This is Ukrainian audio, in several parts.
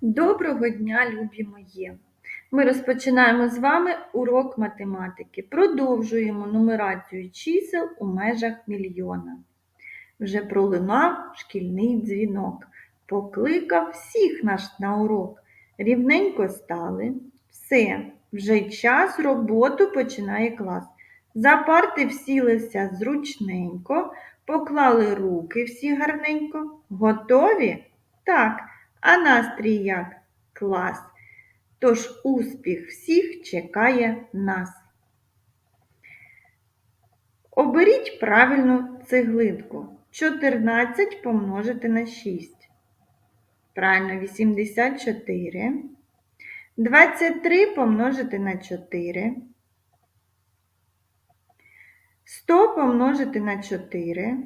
Доброго дня, любі мої! Ми розпочинаємо з вами урок математики. Продовжуємо нумерацію чисел у межах мільйона. Вже пролунав шкільний дзвінок, покликав всіх наш на урок. Рівненько стали. Все, вже час роботу починає клас. За парти всілися зручненько, поклали руки всі гарненько. Готові? Так. А настрій як? Клас. Тож успіх всіх чекає нас. Оберіть правильну цеглинку. 14 помножити на 6. Правильно, 84. 23 помножити на 4. 100 помножити на 4.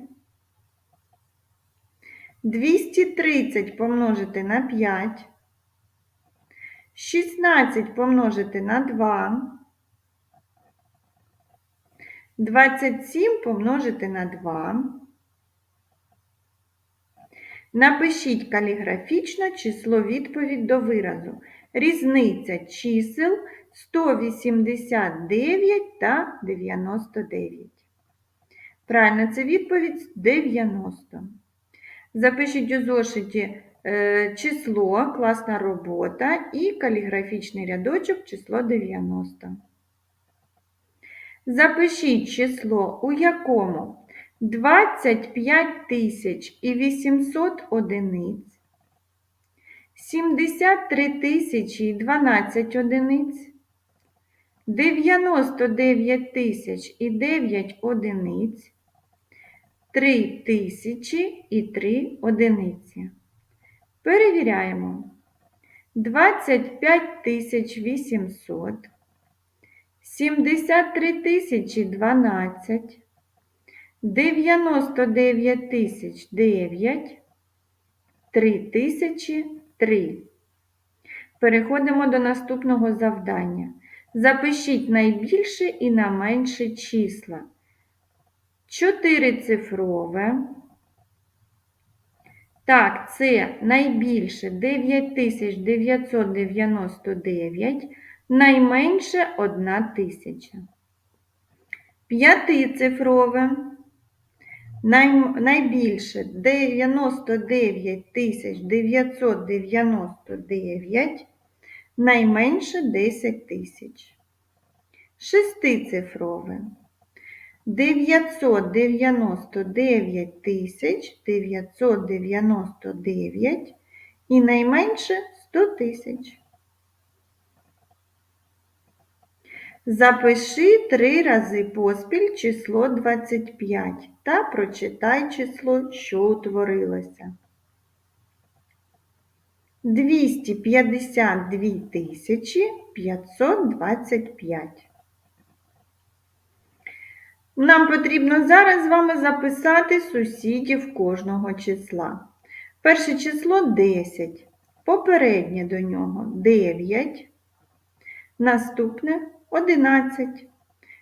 230 помножити на 5, 16 помножити на 2, 27 помножити на 2. Напишіть каліграфічно число відповідь до виразу. Різниця чисел 189 та 99. Правильно, це відповідь 90. Запишіть у зошиті е, число, класна робота і каліграфічний рядочок число 90. Запишіть число, у якому 25 тисяч і 800 одиниць, 73 тисячі і 12 одиниць, 99 тисяч і 9 одиниць, 3 тисячі і 3 одиниці. Перевіряємо. 25 тисяч 800, 73 тисячі 12, 99 тисяч 9, 3 тисячі 3. Переходимо до наступного завдання. Запишіть найбільше і найменше числа. Чотирицифрове. Так, це найбільше 9999, найменше 1000. П'ятицифрове. Най, найбільше 99999, найменше 10 тисяч. Шестицифрове. 999 тисяч 999 і найменше 100 тисяч. Запиши три рази поспіль число 25 та прочитай число, що утворилося. 252 тисячі 525. Нам потрібно зараз з вами записати сусідів кожного числа. Перше число 10, попереднє до нього 9, наступне 11.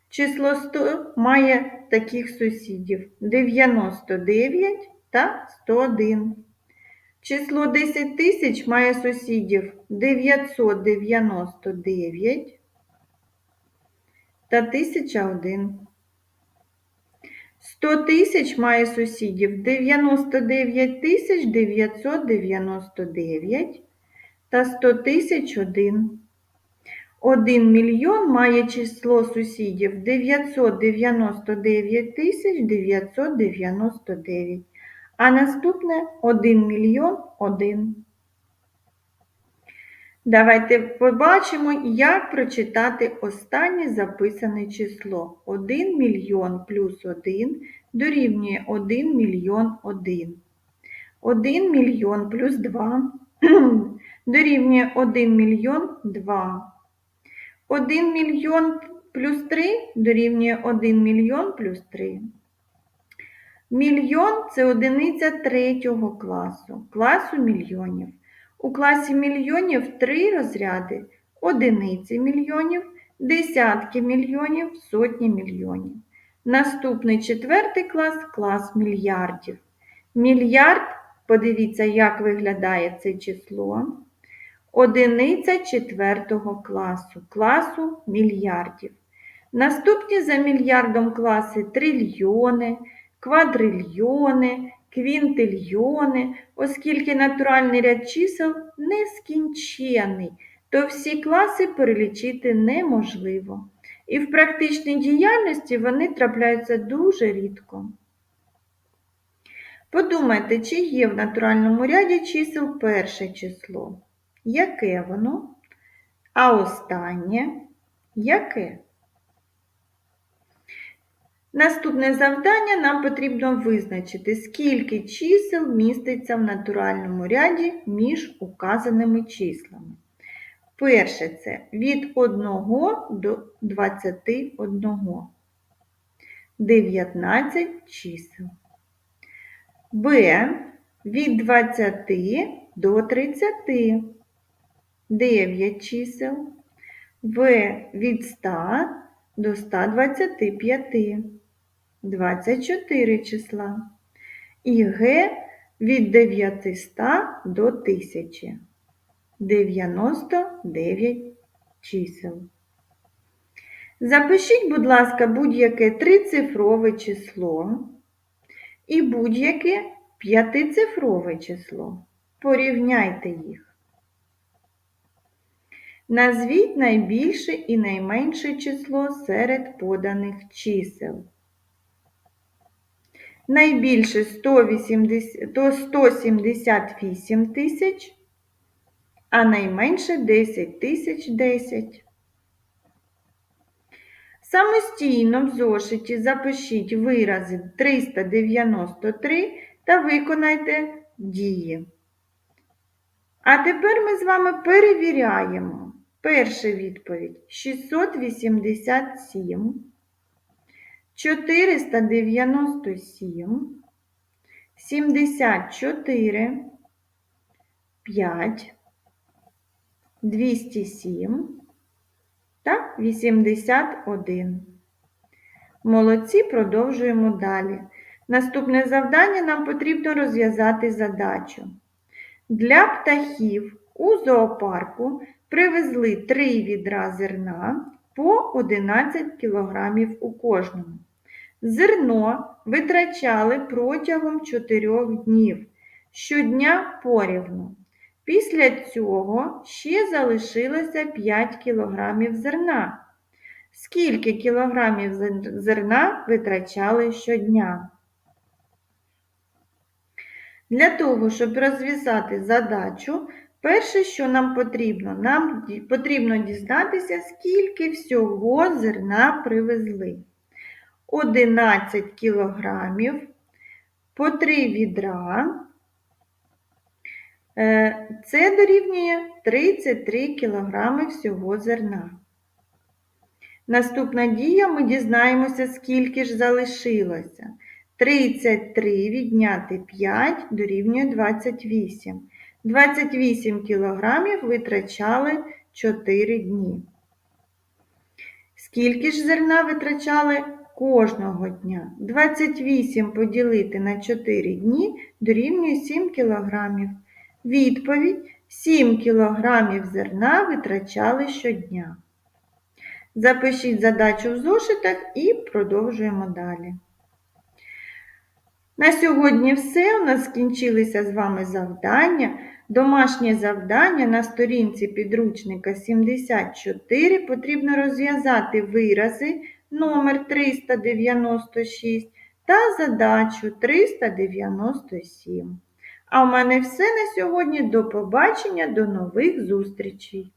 Число 100 має таких сусідів 99 та 101. Число 10 тисяч має сусідів 999 та 1001. 100 тисяч має сусідів 99 тисяч 999 та 100 тисяч 1. 1 мільйон має число сусідів 999 тисяч 999, а наступне 1 мільйон 1. Давайте побачимо, як прочитати останнє записане число. 1 мільйон плюс 1 дорівнює 1 мільйон 1. 1 мільйон плюс 2 дорівнює 1 мільйон 2. 1 мільйон плюс 3 дорівнює 1 мільйон плюс 3. Мільйон це одиниця третього класу, класу мільйонів. У класі мільйонів три розряди одиниці мільйонів, десятки мільйонів, сотні мільйонів. Наступний четвертий клас клас мільярдів. Мільярд, подивіться, як виглядає це число. одиниця четвертого класу, класу мільярдів. Наступні за мільярдом класи трильйони, квадрильйони, квінтильйони, оскільки натуральний ряд чисел нескінчений, то всі класи перелічити неможливо. І в практичній діяльності вони трапляються дуже рідко. Подумайте, чи є в натуральному ряді чисел перше число? Яке воно? А останнє яке? Наступне завдання нам потрібно визначити, скільки чисел міститься в натуральному ряді між указаними числами. Перше це від 1 до 21. 19 чисел. Б від 20 до 30. 9 чисел. В від 100 до 125. 24 числа. І Г від 900 до 1000. 99 чисел. Запишіть, будь ласка, будь-яке трицифрове число і будь-яке п'ятицифрове число. Порівняйте їх. Назвіть найбільше і найменше число серед поданих чисел. Найбільше 180, то 178 тисяч, а найменше 10 тисяч 10. Самостійно в зошиті запишіть вирази 393 та виконайте дії. А тепер ми з вами перевіряємо. Перша відповідь 687, 497, 74, 5, 207 та 81. Молодці, продовжуємо далі. Наступне завдання нам потрібно розв'язати задачу. Для птахів у зоопарку привезли 3 відра зерна по 11 кг у кожному. Зерно витрачали протягом 4 днів, щодня порівну. Після цього ще залишилося 5 кг зерна. Скільки кілограмів зерна витрачали щодня? Для того, щоб розв'язати задачу, перше, що нам потрібно, нам потрібно дізнатися, скільки всього зерна привезли. 11 кілограмів, по 3 відра. Е, це дорівнює 33 кг всього зерна. Наступна дія ми дізнаємося, скільки ж залишилося. 33 відняти 5 дорівнює 28. 28 кілограмів витрачали 4 дні. Скільки ж зерна витрачали кожного дня? 28 поділити на 4 дні дорівнює 7 кілограмів. Відповідь 7 кілограмів зерна витрачали щодня. Запишіть задачу в зошитах і продовжуємо далі. На сьогодні все. У нас скінчилися з вами завдання. Домашнє завдання на сторінці підручника 74 потрібно розв'язати вирази номер 396 та задачу 397. А в мене все на сьогодні. До побачення, до нових зустрічей!